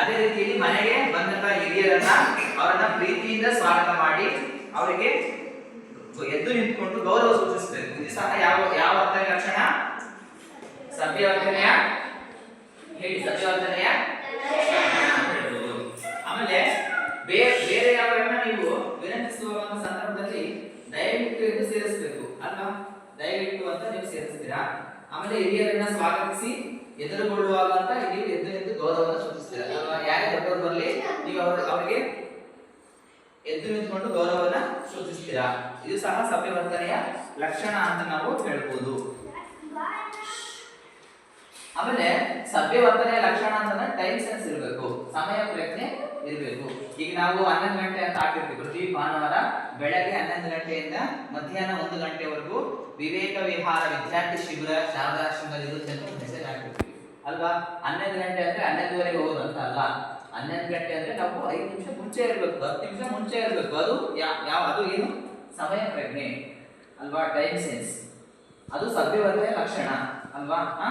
ಅದೇ ರೀತಿಯಲ್ಲಿ ಮನೆಗೆ ಬಂದಂತ ಹಿರಿಯರನ್ನ ಅವರನ್ನ ಪ್ರೀತಿಯಿಂದ ಸ್ವಾಗತ ಮಾಡಿ ಅವರಿಗೆ ಎದ್ದು ನಿಂತ್ಕೊಂಡು ಗೌರವ ಸೂಚಿಸಬೇಕು ಇದು ಸಹ ಯಾವ ಯಾವ ವರ್ತನೆ ಲಕ್ಷಣ? ಸಭ್ಯವರ್ತನೆಯ ಹೇಳಿ ಸಭ್ಯವರ್ತನೆಯ ಆಮೇಲೆ ಬೇರೆ ಬೇರೆ ಯಾವನ್ನ ನೀವು ವಿನಂತಿಸುವ ಸಂದರ್ಭದಲ್ಲಿ ದಯವಿಟ್ಟು ಎಂದು ಸೇರಿಸಬೇಕು, ಅಲ್ವಾ? ದಯವಿಟ್ಟು ಅಂತ ನೀವು ಸೇರಿಸ್ತೀರಾ? ಆಮೇಲೆ ಹಿರಿಯರನ್ನ ಸ್ವಾಗತಿಸಿ ಎದುರುಗೊಳ್ಳುವಾಗ ಅಂತ ಇಲ್ಲಿ ಎದ್ದು ಎದ್ದು ಗೌರವವನ್ನು ಸೂಚಿಸ್ತೀರಾ. ಅವರು ಅವರಿಗೆ ಎದ್ದು ನಿಂತ್ಕೊಂಡು ಗೌರವವನ್ನ ಸೂಚಿಸ್ತೀರಾ ಇದು ಸಹ ಸಭ್ಯವರ್ತನೆಯ ಲಕ್ಷಣ ಅಂತ ನಾವು ಹೇಳ್ಬೋದು. ಆಮೇಲೆ ಸಭ್ಯವರ್ತನೆಯ ಲಕ್ಷಣ ಅಂತಂದ್ರೆ ಟೈಮ್ ಸೆನ್ಸ್ ಇರಬೇಕು, ಸಮಯ ಪ್ರಜ್ಞೆ ಇರಬೇಕು. ಈಗ ನಾವು ಹನ್ನೊಂದು ಗಂಟೆ ಅಂತ ಹಾಕಿರ್ತೀವಿ ಪ್ರತಿ ಭಾನುವಾರ ಬೆಳಗ್ಗೆ ಹನ್ನೊಂದು ಗಂಟೆಯಿಂದ ಮಧ್ಯಾಹ್ನ ಒಂದು ಗಂಟೆವರೆಗೂ ವಿವೇಕ ವಿಹಾರ ವಿದ್ಯಾರ್ಥಿ ಶಿಬಿರ ಶಾರದಾಶ್ರಮದಲ್ಲಿ ಇರುತ್ತೆ ಅಂತ ಮೆಸೇಜ್ ಹಾಕಿರ್ತೀವಿ. ಅಲ್ವಾ? ಹನ್ನೊಂದು ಗಂಟೆ ಅಂದ್ರೆ ಹನ್ನೊಂದುವರೆಗೆ ಅಂತ ಅಲ್ಲ. ಹನ್ನೊಂದು ಗಂಟೆ ಅಂದ್ರೆ ನಾವು ಐದು ನಿಮಿಷ ಮುಂಚೆ ಇರಬೇಕು, ಹತ್ತು ನಿಮಿಷ ಮುಂಚೆ ಇರಬೇಕು. ಅದು ಯಾವ, ಅದು ಏನು? ಸಮಯ ಪ್ರಜ್ಞೆ, ಅಲ್ವಾ? ಟೈಮ್ ಸೆನ್ಸ್ ಅದು ಸಭ್ಯವರ್ತೆಯ ಲಕ್ಷಣ, ಅಲ್ವಾ? ಹಾ?